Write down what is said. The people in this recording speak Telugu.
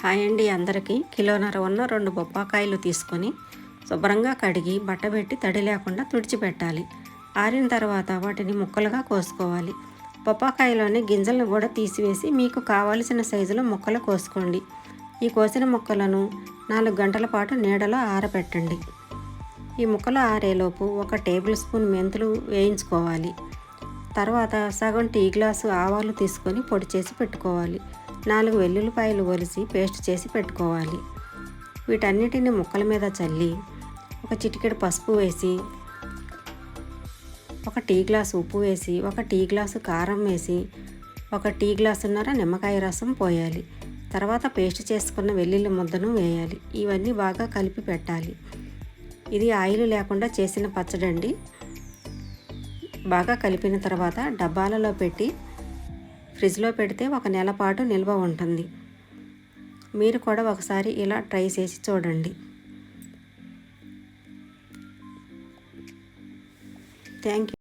హాయ్ అండి అందరికీ. కిలోన్నర ఉన్న రెండు బొప్పాకాయలు తీసుకొని శుభ్రంగా కడిగి బట్టబెట్టి తడి లేకుండా తుడిచిపెట్టాలి. ఆరిన తర్వాత వాటిని ముక్కలుగా కోసుకోవాలి. బొప్పాకాయలోని గింజలను కూడా తీసివేసి మీకు కావలసిన సైజులో ముక్కలు కోసుకోండి. ఈ కోసిన ముక్కలను నాలుగు గంటల పాటు నీడలో ఆరబెట్టండి ఈ ముక్కలు ఆరేలోపు ఒక టేబుల్ స్పూన్ మెంతులు వేయించుకోవాలి. తర్వాత సగం టీ గ్లాసు ఆవాలు తీసుకొని పొడి చేసి పెట్టుకోవాలి. నాలుగు వెల్లుల్లిపాయలు ఒలిసి పేస్ట్ చేసి పెట్టుకోవాలి. వీటన్నిటిని ముక్కల మీద చల్లి ఒక చిటికెడు పసుపు వేసి ఒక టీ గ్లాసు ఉప్పు వేసి ఒక టీ గ్లాసు కారం వేసి ఒక టీ గ్లాసున్నర నిమ్మకాయ రసం పోయాలి. తర్వాత పేస్ట్ చేసుకున్న వెల్లుల్లి ముద్దను వేయాలి. ఇవన్నీ బాగా కలిపి పెట్టాలి. ఇది ఆయిల్ లేకుండా చేసిన పచ్చడండి. బాగా కలిపిన తర్వాత డబ్బాలలో పెట్టి ఫ్రిడ్జ్లో పెడితే ఒక నెల పాటు నిల్వ ఉంటుంది. మీరు కూడా ఒకసారి ఇలా ట్రై చేసి చూడండి. Thank you.